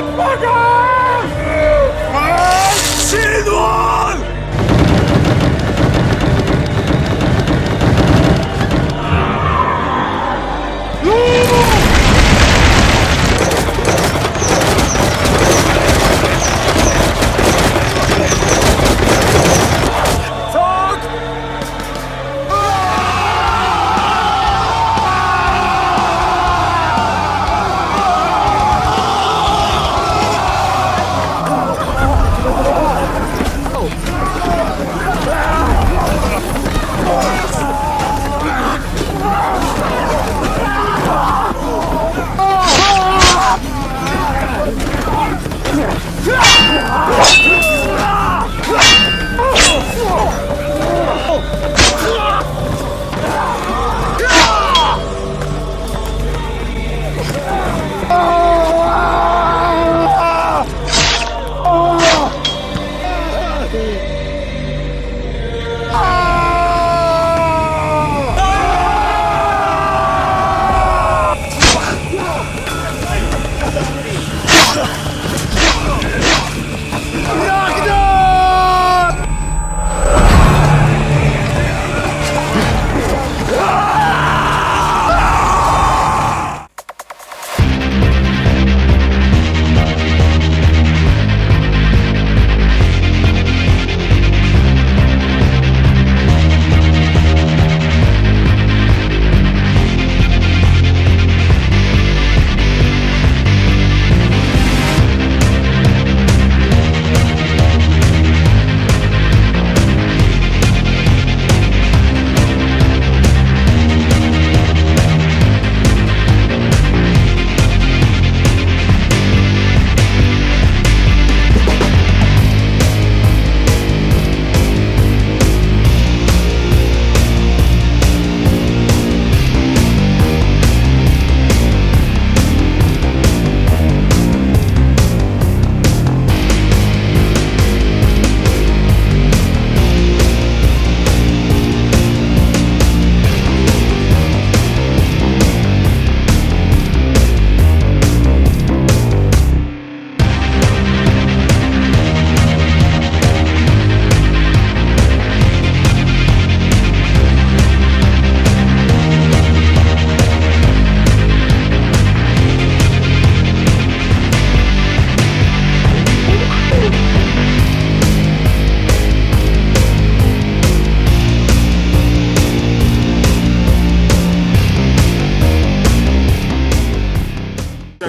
백마가! 아, 신원! Ah!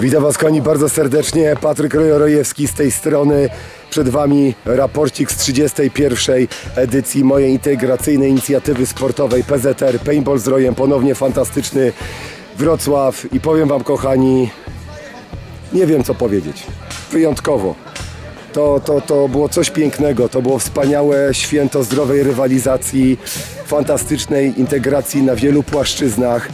Witam Was kochani bardzo serdecznie. Patryk Rojorojewski z tej strony. Przed Wami raporcik z 31. edycji mojej integracyjnej inicjatywy sportowej PZR Paintball z Rojem. Ponownie fantastyczny Wrocław i powiem Wam kochani, nie wiem co powiedzieć. Wyjątkowo. To, to, to było coś pięknego, to było wspaniałe święto zdrowej rywalizacji, fantastycznej integracji na wielu płaszczyznach.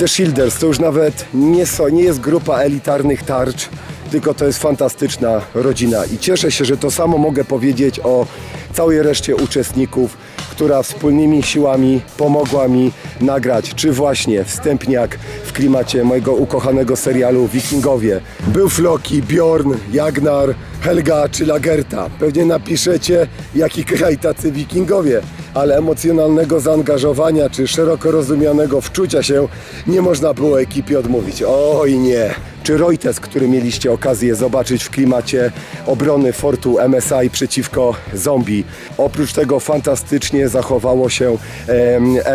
The Shielders to już nawet nie, so, nie jest grupa elitarnych tarcz, tylko to jest fantastyczna rodzina. I cieszę się, że to samo mogę powiedzieć o całej reszcie uczestników, która wspólnymi siłami pomogła mi nagrać, czy właśnie wstępniak w klimacie mojego ukochanego serialu Wikingowie. Był Floki, Bjorn, Jagnar, Helga czy Lagerta. Pewnie napiszecie, jaki kraj tacy Wikingowie, ale emocjonalnego zaangażowania czy szeroko rozumianego wczucia się nie można było ekipie odmówić. Oj nie! Czy Reuters, który mieliście okazję zobaczyć w klimacie obrony fortu MSI przeciwko zombie. Oprócz tego fantastycznie zachowało się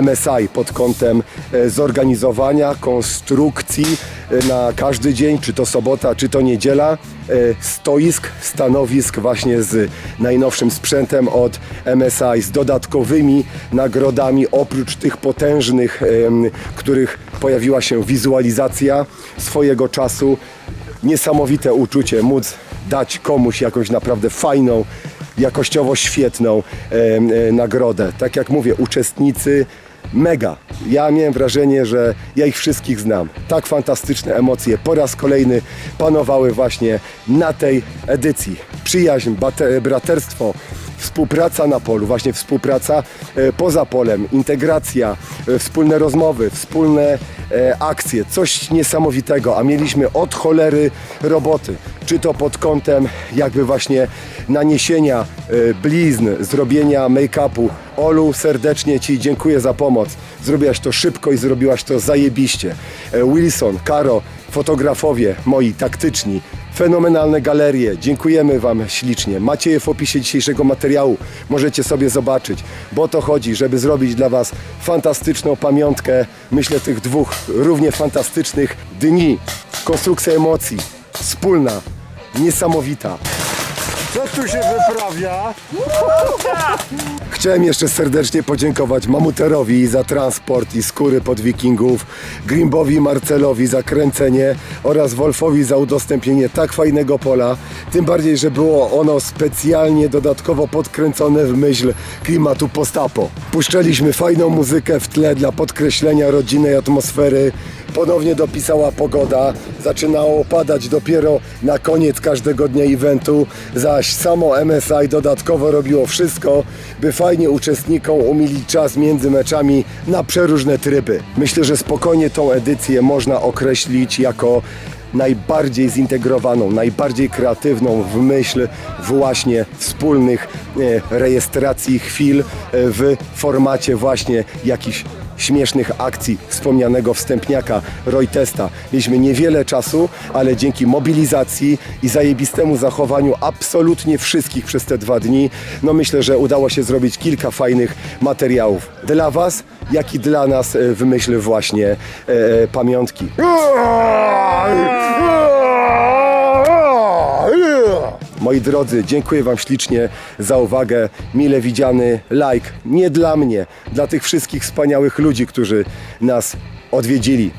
MSI pod kątem e, zorganizowania, konstrukcji e, na każdy dzień, czy to sobota, czy to niedziela, e, stoisk, stanowisk właśnie z najnowszym sprzętem od MSI, z dodatkowymi nagrodami, oprócz tych potężnych, których pojawiła się wizualizacja swojego czasu. Niesamowite uczucie móc dać komuś jakąś naprawdę fajną, jakościowo świetną em, e, nagrodę. Tak jak mówię, uczestnicy mega. Ja miałem wrażenie, że ja ich wszystkich znam. Tak fantastyczne emocje po raz kolejny panowały właśnie na tej edycji. Przyjaźń, braterstwo, współpraca na polu, właśnie współpraca e, poza polem, integracja, e, wspólne rozmowy, wspólne e, akcje, coś niesamowitego, a mieliśmy od cholery roboty, czy to pod kątem jakby właśnie naniesienia blizn, zrobienia make-upu. Olu, serdecznie Ci dziękuję za pomoc. Zrobiłaś to szybko i zrobiłaś to zajebiście. Wilson, Karo, fotografowie moi taktyczni, fenomenalne galerie. Dziękujemy Wam ślicznie. Macie je w opisie dzisiejszego materiału. Możecie sobie zobaczyć, bo o to chodzi, żeby zrobić dla Was fantastyczną pamiątkę, myślę, tych dwóch równie fantastycznych dni. Konstrukcja emocji, wspólna, niesamowita. Co tu się wyprawia? Chciałem jeszcze serdecznie podziękować Mamuterowi za transport i skóry pod wikingów, Grimbowi Marcelowi za kręcenie oraz Wolfowi za udostępnienie tak fajnego pola. Tym bardziej, że było ono specjalnie dodatkowo podkręcone w myśl klimatu postapo. Puszczaliśmy fajną muzykę w tle dla podkreślenia rodzinnej atmosfery. Ponownie dopisała pogoda, zaczynało padać dopiero na koniec każdego dnia eventu, zaś samo MSI dodatkowo robiło wszystko, by fajnie uczestnikom umilić czas między meczami na przeróżne tryby. Myślę, że spokojnie tą edycję można określić jako najbardziej zintegrowaną, najbardziej kreatywną w myśl właśnie wspólnych e, rejestracji chwil e, w formacie właśnie jakichś śmiesznych akcji wspomnianego wstępniaka Roy Testa. Mieliśmy niewiele czasu, ale dzięki mobilizacji i zajebistemu zachowaniu absolutnie wszystkich przez te dwa dni, no myślę, że udało się zrobić kilka fajnych materiałów dla Was, jak i dla nas e, w myśl właśnie e, e, pamiątki. Moi drodzy, dziękuję Wam ślicznie za uwagę. Mile widziany like. Nie dla mnie, dla tych wszystkich wspaniałych ludzi, którzy nas odwiedzili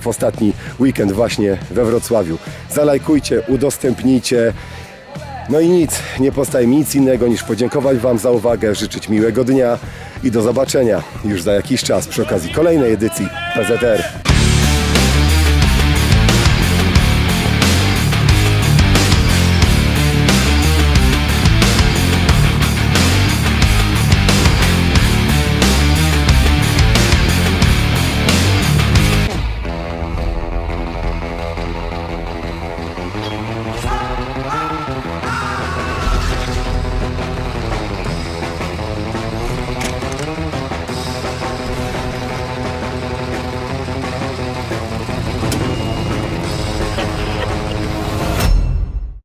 w ostatni weekend właśnie we Wrocławiu. Zalajkujcie, udostępnijcie. No i nic, nie pozostaje mi nic innego niż podziękować Wam za uwagę, życzyć miłego dnia i do zobaczenia już za jakiś czas przy okazji kolejnej edycji PZR.